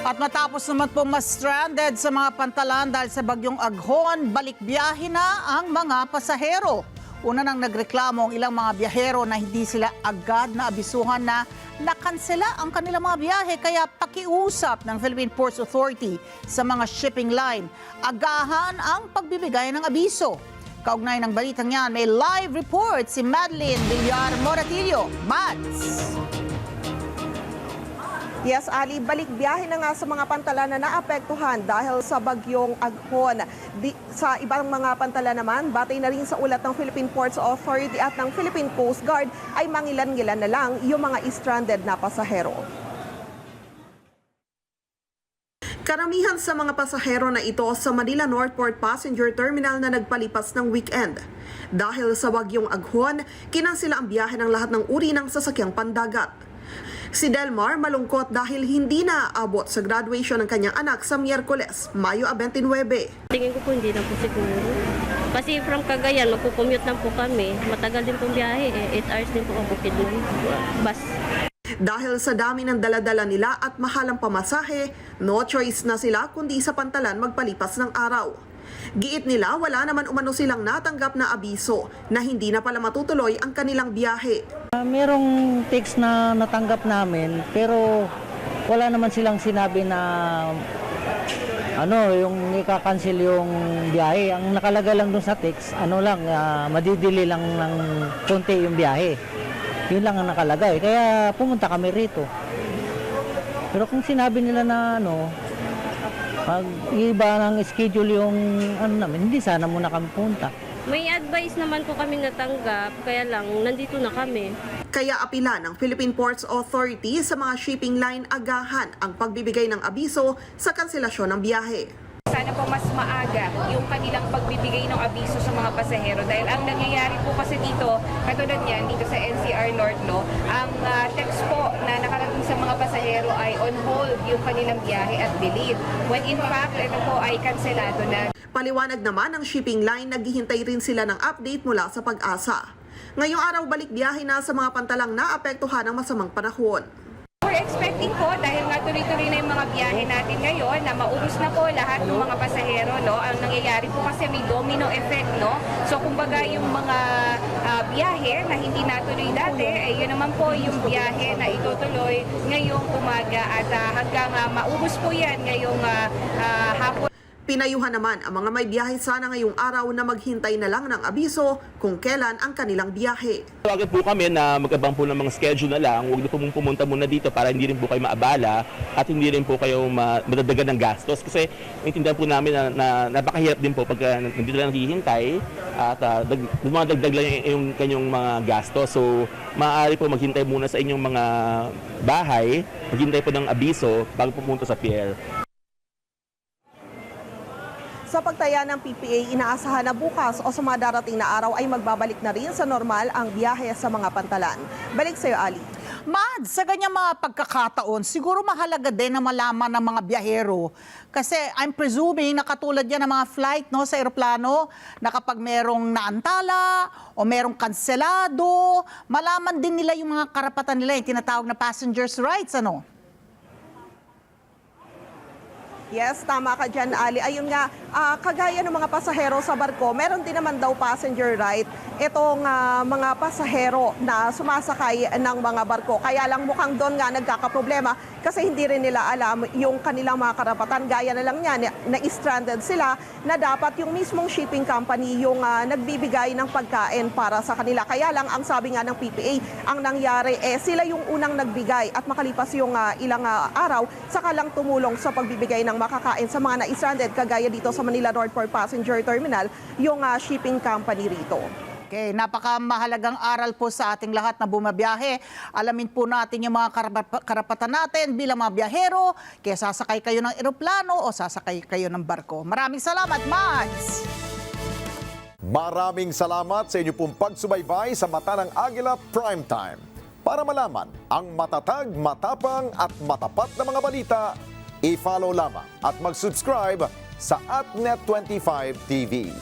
At matapos naman po mas stranded sa mga pantalan dahil sa bagyong Aghon, balik biyahe na ang mga pasahero. Una nang nagreklamo ang ilang mga biyahero na hindi sila agad na abisuhan na nakansela ang kanilang mga biyahe kaya pakiusap ng Philippine Ports Authority sa mga shipping line. Agahan ang pagbibigay ng abiso. Kaugnay ng balitang yan, may live report si Madeline Villar Moratillo. Mads! Yes, Ali, balik biyahe na nga sa mga pantalan na naapektuhan dahil sa bagyong Aghon. Di, sa ibang mga pantalan naman, batay na rin sa ulat ng Philippine Ports Authority at ng Philippine Coast Guard ay mangilan-ngilan na lang yung mga stranded na pasahero. Karamihan sa mga pasahero na ito sa Manila Northport Passenger Terminal na nagpalipas ng weekend. Dahil sa bagyong Aghon, kinansila ang biyahe ng lahat ng uri ng sasakyang pandagat. Si Delmar malungkot dahil hindi na aabot sa graduation ng kanyang anak sa Miyerkules, Mayo 29. Tingin ko po hindi na po siguro. Kasi from Cagayan, magkukommute lang po kami. Matagal din pong biyahe eh. 8 hours din po ang bukid nun. Bus. Dahil sa dami ng daladala nila at mahalang pamasahe, no choice na sila kundi sa pantalan magpalipas ng araw. Giit nila wala naman umano silang natanggap na abiso na hindi na pala matutuloy ang kanilang biyahe. Ah, merong text na natanggap namin pero wala naman silang sinabi na ano yung ika-cancel yung biyahe. Ang nakalagay lang dun sa text, ano lang, ah, madidili lang ng konti yung biyahe. Yun lang ang nakalagay. Kaya pumunta kami rito. Pero kung sinabi nila na ano, pag iba ng schedule yung ano namin, hindi sana muna kami punta. May advice naman po kami natanggap, kaya lang nandito na kami. Kaya apila ng Philippine Ports Authority sa mga shipping line agahan ang pagbibigay ng abiso sa kanselasyon ng biyahe. Sana po mas maaga yung kanilang pagbibigay ng abiso sa mga pasahero dahil ang nangyayari po kasi dito, katulad niyan dito sa NCR North Law, ang ah, text po na nakarating sa mga pasahero ay on hold yung kanilang biyahe at delayed. When in fact, ito po ay kanselado na. Paliwanag naman ng shipping line, naghihintay rin sila ng update mula sa pag-asa. Ngayong araw balik biyahe na sa mga pantalang naapektuhan ng masamang panahon. We're expecting po dahil nga tuloy-tuloy na yung mga biyahe natin ngayon na maubos na po lahat ng mga pasahero no. Ang nangyayari po kasi may domino effect no. So kumbaga yung mga ah, biyahe na hindi natuloy dati, eh, yun naman po yung biyahe na itutuloy ngayong umaga at ah, hanggang ah, maubos po yan ngayong ah, ah, hapon. Pinayuhan naman ang mga may biyahe sana ngayong araw na maghintay na lang ng abiso kung kailan ang kanilang biyahe. Tawagan po kami na mag-abang po ng mga schedule na lang. Huwag na po mong pumunta muna dito para hindi rin po kayo maabala at hindi rin po kayo ma- madagdagan ng gastos. Kasi maintindihan po namin na, na napakahirap din po pagka nandito lang naghihintay at uh, dag, mga dagdag lang yung, yung kanyang mga gastos. So maaari po maghintay muna sa inyong mga bahay, maghintay po ng abiso bago pumunta sa pier. Sa pagtaya ng PPA, inaasahan na bukas o sa mga darating na araw ay magbabalik na rin sa normal ang biyahe sa mga pantalan. Balik sa iyo, Ali. Mad, sa ganyang mga pagkakataon, siguro mahalaga din na malaman ng mga biyahero. Kasi I'm presuming na katulad yan ng mga flight no, sa aeroplano, na kapag merong naantala o merong kanselado, malaman din nila yung mga karapatan nila, yung tinatawag na passengers' rights. Ano? Yes, tama ka dyan, Ali. Ayun nga, ah, kagaya ng mga pasahero sa barko, meron din naman daw passenger right itong ah, mga pasahero na sumasakay ng mga barko. Kaya lang mukhang doon nga nagkakaproblema kasi hindi rin nila alam yung kanilang mga karapatan. Gaya na lang yan, na stranded sila na dapat yung mismong shipping company yung ah, nagbibigay ng pagkain para sa kanila. Kaya lang, ang sabi nga ng PPA, ang nangyari eh sila yung unang nagbigay at makalipas yung ah, ilang ah, araw, saka lang tumulong sa pagbibigay ng makakain sa mga na-stranded kagaya dito sa Manila Northport Passenger Terminal, yung ah, shipping company rito. Okay, napakamahalagang aral po sa ating lahat na bumabiyahe. Alamin po natin yung mga karap- karapatan natin bilang mga biyahero, kaya sasakay kayo ng eroplano o sasakay kayo ng barko. Maraming salamat, Mads! Maraming salamat sa inyo pong pagsubaybay sa Mata ng Agila Primetime. Para malaman ang matatag, matapang at matapat na mga balita, i-follow lamang at mag-subscribe sa AtNet25 TV.